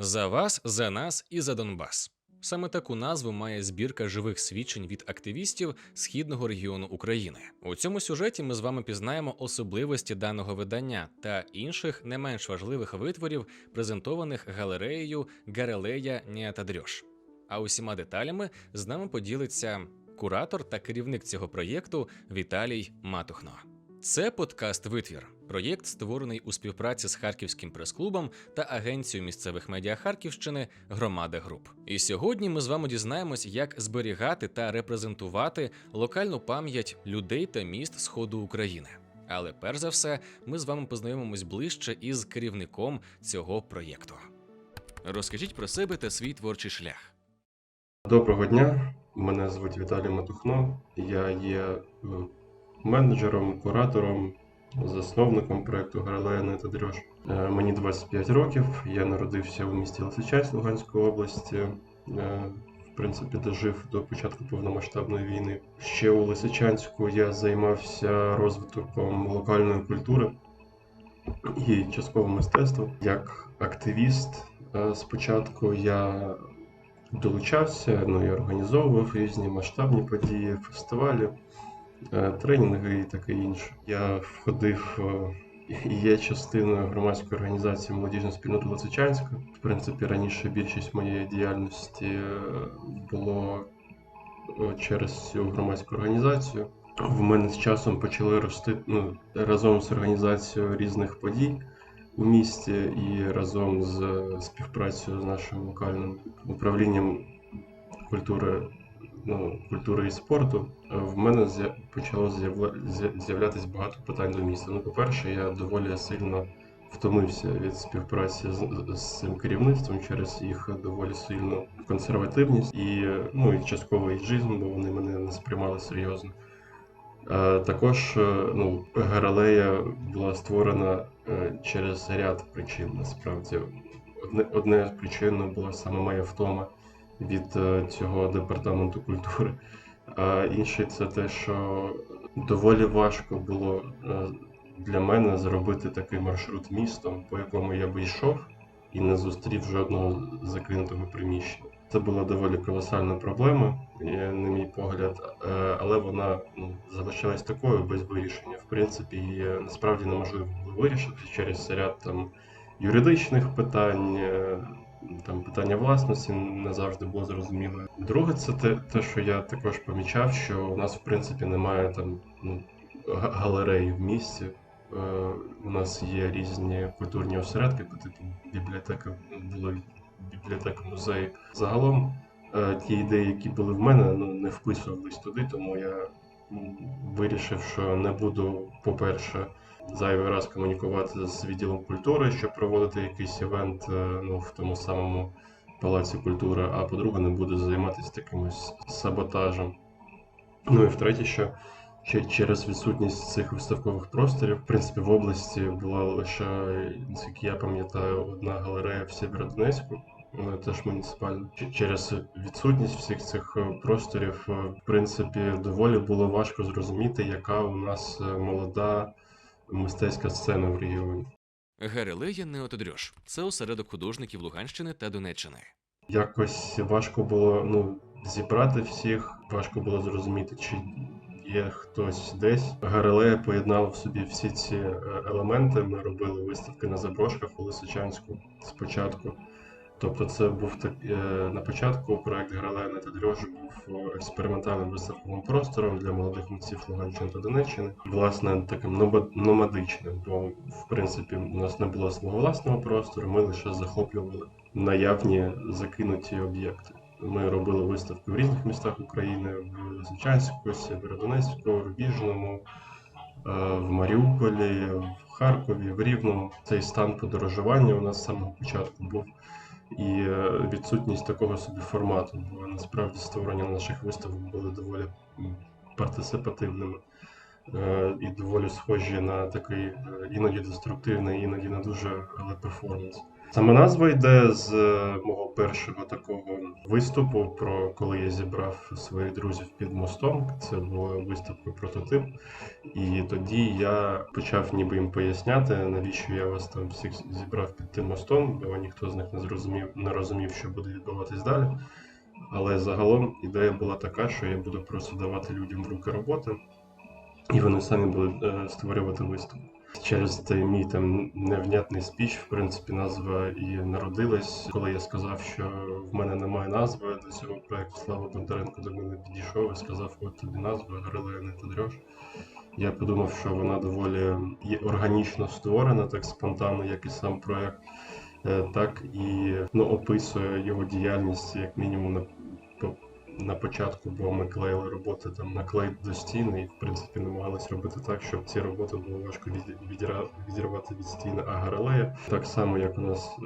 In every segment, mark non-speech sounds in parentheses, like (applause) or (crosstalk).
За вас, за нас і за Донбас. Саме таку назву має збірка живих свідчень від активістів східного регіону України. У цьому сюжеті ми з вами пізнаємо особливості даного видання та інших не менш важливих витворів, презентованих галереєю Гарелея Ніатадрьош. А усіма деталями з нами поділиться куратор та керівник цього проєкту Віталій Матухно. Це подкаст Витвір. Проєкт створений у співпраці з Харківським прес-клубом та агенцією місцевих медіа Харківщини Громада Груп. І сьогодні ми з вами дізнаємось, як зберігати та репрезентувати локальну пам'ять людей та міст Сходу України. Але перш за все, ми з вами познайомимось ближче із керівником цього проєкту. Розкажіть про себе та свій творчий шлях. Доброго дня, мене звуть Віталій Матухно. Я є е, менеджером, куратором, засновником проєкту Гаралея та Дрьош. Е, Мені 25 років. Я народився у місті Лисичанськ Луганської області. Е, В принципі, дожив до початку повномасштабної війни. Ще у Лисичанську я займався розвитком локальної культури і частково мистецтва. Як активіст, е, спочатку я долучався, ну і організовував різні масштабні події, фестивалі, тренінги і таке інше. Я входив е, і є частиною громадської організації Молодіжна спільнота Лисичанська. В принципі, раніше більшість моєї діяльності е, було е, через цю громадську організацію. В мене з часом почали рости ну, разом з організацією різних подій у місті і разом з е, співпрацею з нашим локальним управлінням культури, ну, культури і спорту, е, в мене почало з'являтися багато питань до міста. Ну, по-перше, я доволі сильно втомився від співпраці з, з цим керівництвом через їх доволі сильну консервативність і, ну, і частково іджизм, бо вони мене не сприймали серйозно. Е, Також е, ну, Гаралея була створена через ряд причин. Насправді, одне, одне з причин була саме моя втома від е, цього департаменту культури. А інше це те, що доволі важко було е, для мене зробити такий маршрут містом, по якому я би йшов і не зустрів жодного закинутого приміщення. Це була доволі колосальна проблема, е, на мій погляд, але вона ну, залишалась такою без вирішення. В принципі, її насправді неможливо було вирішити через ряд там юридичних питань, там питання власності не завжди було зрозуміло. Друге, це те, те, що я також помічав, що у нас в принципі немає там ну, галереї в місті. Е, У нас є різні культурні осередки, по типу бібліотека були бібліотека музеї. Загалом е, ті ідеї, які були в мене, ну не вписувались туди, тому я вирішив, що не буду, по-перше, зайвий раз комунікувати з відділом культури, щоб проводити якийсь івент е, ну, в тому самому палаці культури, а по-друге, не буду займатися такимось саботажем. Ну і втретє, що через відсутність цих виставкових просторів, в принципі, в області була лише, наскільки я пам'ятаю, одна галерея в Сєвєродонецьку. вона Теж муніципальна. Через відсутність всіх цих е, просторів, е, в принципі, доволі було важко зрозуміти, яка у нас молода мистецька сцена в регіоні. Гарелея Неотодрьош це осередок художників Луганщини та Донеччини. Якось важко було ну, зібрати всіх, важко було зрозуміти, чи є хтось десь. Гарелея поєднала в собі всі ці е, елементи. Ми робили виставки на заброшках у Лисичанську спочатку. Тобто, це був так е, на початку проект Гаралея на Тадрьож був е, експериментальним виставковим простором для молодих митців Луганщини та Донеччини. Власне, таким номад- номадичним, бо в принципі у нас не було свого власного простору, ми лише захоплювали наявні закинуті об'єкти. Ми робили виставки в різних містах України: в Лисичанську, Сєвєродонецьку, Рубіжному, е, в Маріуполі, в Харкові, в Рівному. Цей стан подорожування у нас з самого початку був і е, відсутність такого собі формату, бо насправді створення наших виставок були доволі партисипативними е, і доволі схожі на такий е, іноді деструктивний, іноді не дуже але перформанс. Сама назва йде з е, мого першого такого виступу, про коли я зібрав своїх друзів під мостом. Це була виставка прототип. І тоді я почав ніби їм поясняти, навіщо я вас там всіх зібрав під тим мостом, бо ніхто з них не зрозумів, не розумів, що буде відбуватись далі. Але загалом ідея була така, що я буду просто давати людям в руки роботи, і вони самі будуть е, створювати виставку. Через той мій там невнятний спіч, в принципі, назва і народилась. Коли я сказав, що в мене немає назви до цього проекту, Слава Бондаренко до мене підійшов і сказав: от тобі назва Гриле не Тодрьош. Я подумав, що вона доволі органічно створена, так спонтанно, як і сам проект, е, так і ну, описує його діяльність, як мінімум, на, на початку, бо ми клеїли роботи там на клей до стіни, і в принципі намагалися робити так, щоб ці роботи було важко відірвати від стіни агарелея. Так само, як у нас е,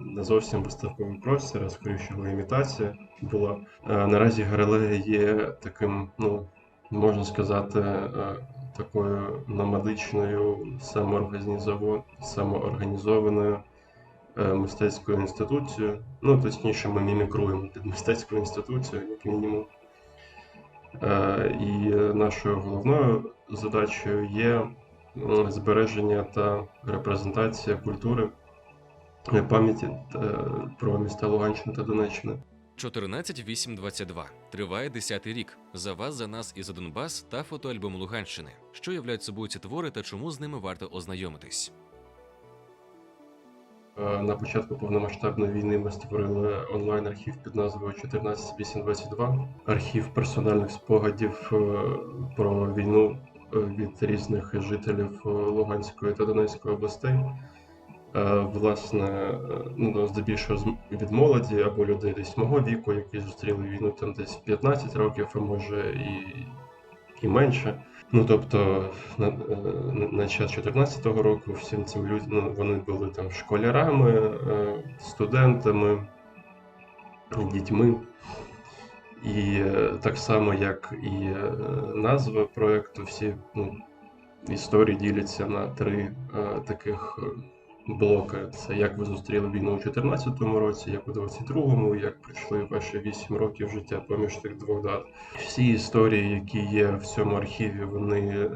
не зовсім виставковий простір, а скоріше імітація була. Е, Наразі Гарелея є таким, ну можна сказати, е, такою номадичною самоорганізованою мистецькою інституцією. Ну, точніше, ми мімікруємо під мистецьку інституцію, як мінімум. Е, І нашою головною задачею є збереження та репрезентація культури е, пам'яті е, про міста Луганщини та Донеччини. 14822. Триває 10-й рік. За вас, за нас і за Донбас та фотоальбом Луганщини. Що являють собою ці твори та чому з ними варто ознайомитись? Е, На початку повномасштабної війни ми створили онлайн-архів під назвою 14822. Архів персональних спогадів е, про війну е, від різних жителів Луганської та Донецької областей. Власне, е, ну, здебільшого від молоді або людей десь мого віку, які зустріли війну там десь 15 років, а може і, і менше. Ну тобто на, е, на, час 14-го року всім цим людям ну, вони були там школярами, е, студентами, дітьми. І е, так само, як і назва проекту, всі ну, історії діляться на три таких блоки. Це як ви зустріли війну у 2014 році, як у 22-му, як пройшли ваші 8 років життя поміж тих двох дат. Всі історії, які є в цьому архіві, вони е,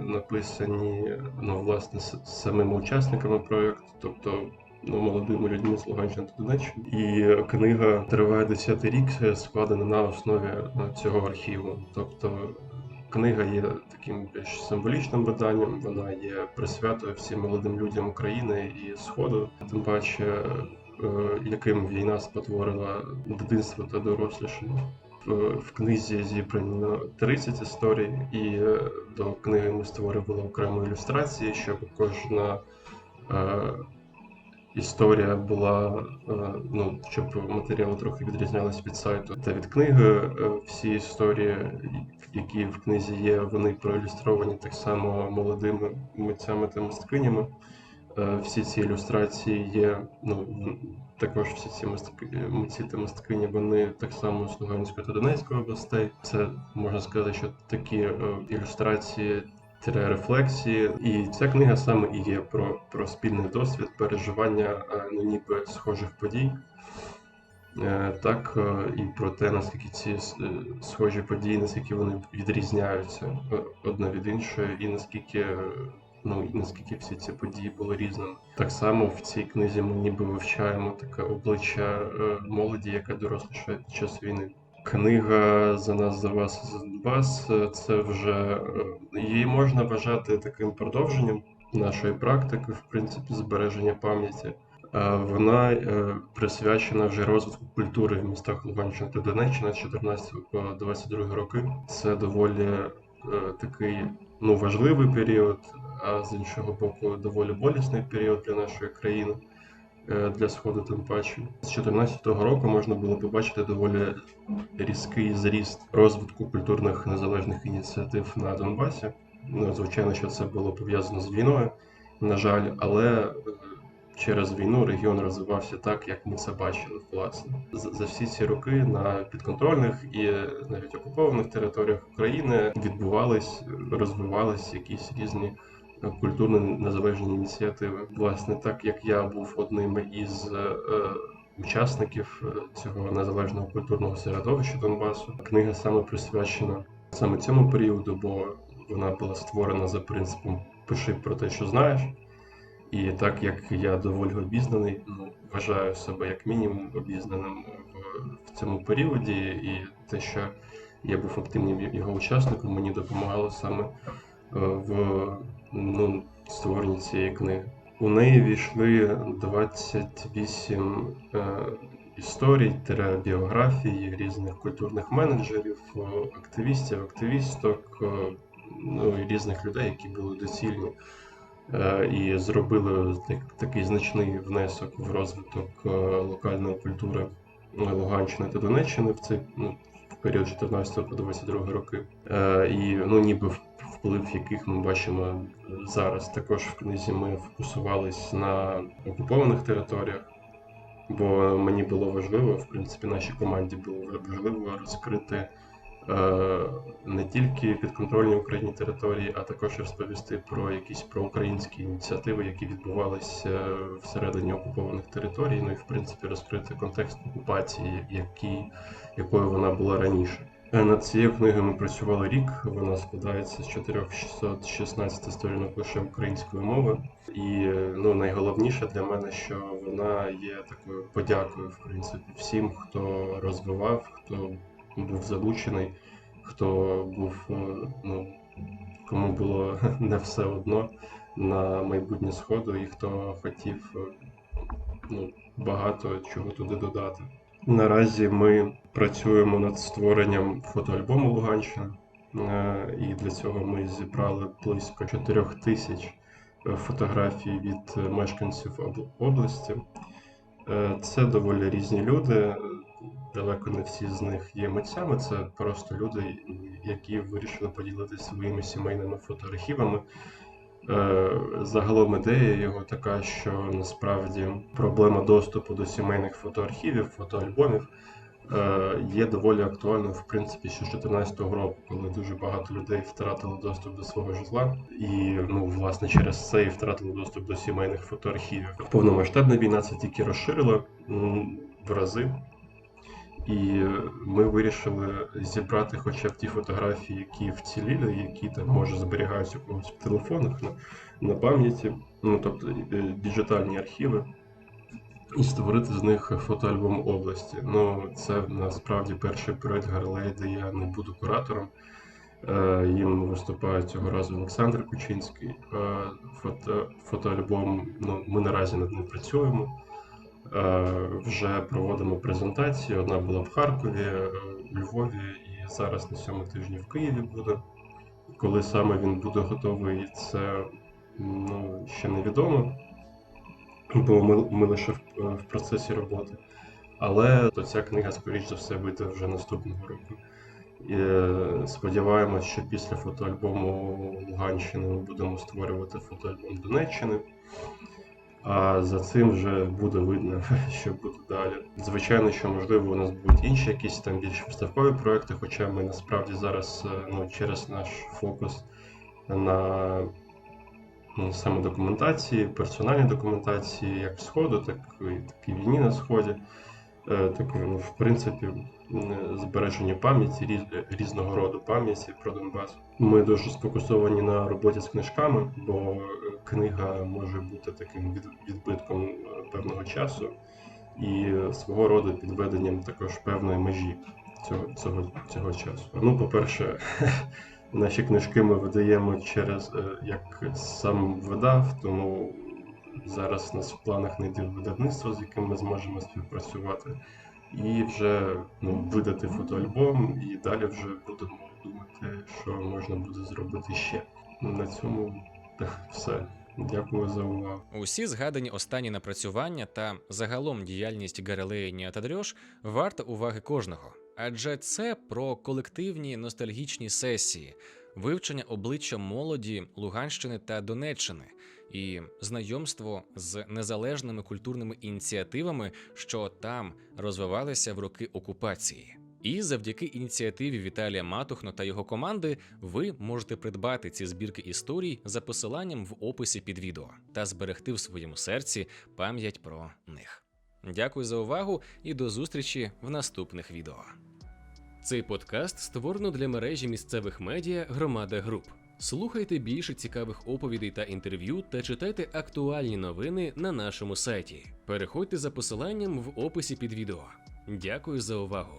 написані ну, власне самими учасниками проекту, тобто ну, молодими людьми з Луганщини та Донеччини. І книга триває 10 рік, складена на основі е, цього архіву. Тобто книга є таким більш символічним виданням, вона є присвятою всім молодим людям України і Сходу, тим паче, е, яким війна спотворила дитинство та дорослішання. В, книзі зібрано 30 історій, і е, до книги ми створювали окремо ілюстрації, щоб кожна е, історія була, е, ну, щоб матеріали трохи відрізнялись від сайту та від книги. Е, Всі історії, які в книзі є, вони проілюстровані так само молодими митцями та мисткинями. Е, Всі ці ілюстрації є, ну також всі ці мистки- митці та мисткині, вони так само з Луганської та Донецької областей. Це можна сказати, що такі ілюстрації рефлексії, і ця книга саме і є про, про спільний досвід переживання е, ну, ніби схожих подій. Е, Так е, і про те, наскільки ці схожі події, наскільки вони відрізняються одна від іншої, і наскільки ну і наскільки всі ці події були різними. Так само в цій книзі ми ніби вивчаємо таке обличчя молоді, яка дорослішає під час війни. Книга за нас, за вас, за вас це вже е, її можна вважати таким продовженням нашої практики, в принципі, збереження пам'яті. Е, Вона е, присвячена вже розвитку культури в містах Луганщини та Донеччини з 14 по 22 роки. Це доволі такий ну, важливий період, а з іншого боку, доволі болісний період для нашої країни, для сходу тим паче. З 2014 року можна було побачити доволі різкий зріст розвитку культурних незалежних ініціатив на Донбасі. Ну, звичайно, що це було пов'язано з війною, на жаль, але е, через війну регіон розвивався так, як ми це бачили, власне. За, всі ці роки на підконтрольних і навіть окупованих територіях України відбувались, розвивались якісь різні культурно незалежні ініціативи. Власне, так як я був одним із е, е, учасників е, цього незалежного культурного середовища Донбасу, книга саме присвячена саме цьому періоду, бо вона була створена за принципом пиши про те, що знаєш. І так як я доволі обізнаний, ну вважаю себе як мінімум обізнаним в, цьому періоді, і те, що я був активним його учасником, мені допомагало саме е, в ну, створенні цієї книги. У неї війшли 28 е, історій, біографії різних культурних менеджерів, е, активістів, активісток, е, ну і різних людей, які були доцільні е, і зробили так- такий значний внесок в розвиток е, локальної культури е, Луганщини та Донеччини в цей ну, період 14 по 22 роки. Е, І ну, ніби в- вплив яких ми бачимо зараз. Також в книзі ми фокусувались на окупованих територіях. Бо мені було важливо, в принципі, нашій команді було важливо розкрити е, не тільки підконтрольні Україні території, а також розповісти про якісь проукраїнські ініціативи, які відбувалися всередині окупованих територій. Ну і в принципі розкрити контекст окупації, який, якою вона була раніше. Е, Над цією книгою ми працювали рік. Вона складається з 4616 сторінок лише української мови. І е, ну, найголовніше для мене, що вона є такою подякою, в принципі, всім, хто розвивав, хто був залучений, хто був, е, ну, кому було (laughs) не все одно на майбутнє сходу, і хто хотів ну, багато чого туди додати. Наразі ми працюємо над створенням фотоальбому Луганщини, Е, і для цього ми зібрали близько 4 тисяч е, фотографій від е, мешканців області. Це доволі різні люди. Далеко не всі з них є митцями. Це просто люди, які вирішили поділитися своїми сімейними фотоархівами. Е, Загалом ідея його така, що насправді проблема доступу до сімейних фотоархівів, фотоальбомів е, є доволі актуальною, в принципі, ще з 2014 року, коли дуже багато людей втратили доступ до свого житла, і ну, власне через це і втратили доступ до сімейних фотоархівів. Повномасштабна війна це тільки розширила в рази. І ми вирішили зібрати хоча б ті фотографії, які вціліли, які там може зберігаються у когось в телефонах на, на пам'яті, ну тобто е, діджитальні архіви, і створити з них фотоальбом області. Ну, це насправді перший проект Гарлей, де я не буду куратором. Е, Їм виступає цього разу Олександр Кучинський. Е, Фото, фотоальбом, ну, ми наразі над ним працюємо. Е, Вже проводимо презентації. Одна була в Харкові, е, у Львові, і зараз на цьому тижні в Києві буде. Коли саме він буде готовий, це ну, ще невідомо, бо ми, ми лише в, в процесі роботи. Але то ця книга, скоріш за все, вийде вже наступного року. І, е, сподіваємось, що після фотоальбому Луганщини ми будемо створювати фотоальбом Донеччини. А за цим вже буде видно, (laughs) що буде далі. Звичайно, що можливо у нас будуть інші якісь там більш виставкові проекти, хоча ми насправді зараз е, ну, через наш фокус на ну, саме документації, персональній документації, як Сходу, так і, так і війні на Сході. Е, Так, ну, в принципі, збереження пам'яті, різ- різного роду пам'яті про Донбас. Ми дуже сфокусовані на роботі з книжками, бо е, книга може бути таким від- відбитком е, певного часу і свого роду підведенням також певної межі цього, цього, цього часу. Ну, по-перше, (laughs) наші книжки ми видаємо через як сам видав, тому зараз у нас в планах знайти видавництво, з яким ми зможемо співпрацювати, і вже ну, видати фотоальбом, і далі вже будемо думати, що можна буде зробити ще. На цьому (laughs) все. Дякую за увагу. Усі згадані останні напрацювання та загалом діяльність Гарелеї Ніатадрьош варта уваги кожного, адже це про колективні ностальгічні сесії, вивчення обличчя молоді Луганщини та Донеччини і знайомство з незалежними культурними ініціативами, що там розвивалися в роки окупації. І завдяки ініціативі Віталія Матухно та його команди ви можете придбати ці збірки історій за посиланням в описі під відео та зберегти в своєму серці пам'ять про них. Дякую за увагу і до зустрічі в наступних відео. Цей подкаст створено для мережі місцевих медіа Громада Груп. Слухайте більше цікавих оповідей та інтерв'ю та читайте актуальні новини на нашому сайті. Переходьте за посиланням в описі під відео. Дякую за увагу.